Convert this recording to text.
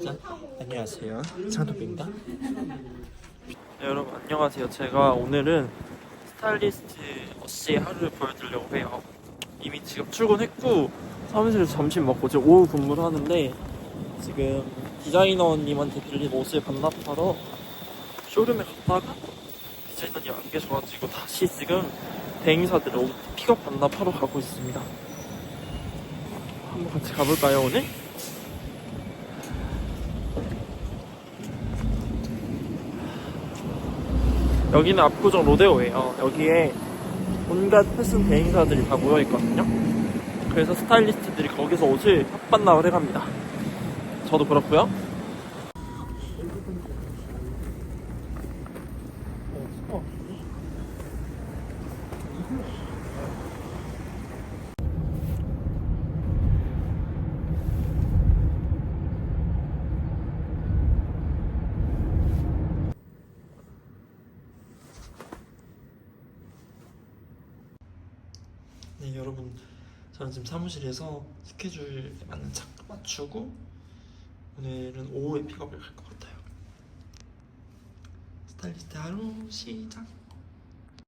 시작. 안녕하세요. 장도빈입니다. 네, 여러분 안녕하세요. 제가 오늘은 스타일리스트 어씨의 하루를 보여드리려고 해요. 이미 지금 출근했고 사무실에서 점심 먹고 지금 오후 근무를 하는데 지금 디자이너님한테 빌린 옷을 반납하러 쇼룸에 갔다가 디자이너님 안 계셔가지고 다시 지금 대행사들 옷 픽업 반납하러 가고 있습니다. 한번 같이 가볼까요 오늘? 여기는 압구정 로데오예요. 여기에 온갖 패션 대행사들이 다 모여 있거든요. 그래서 스타일리스트들이 거기서 옷을 합반납을 해갑니다. 저도 그렇고요. 네 여러분 저는 지금 사무실에서 스케줄에 맞는 차 맞추고 오늘은 오후에 픽업을 갈 것 같아요. 스타일리스트 하루 시작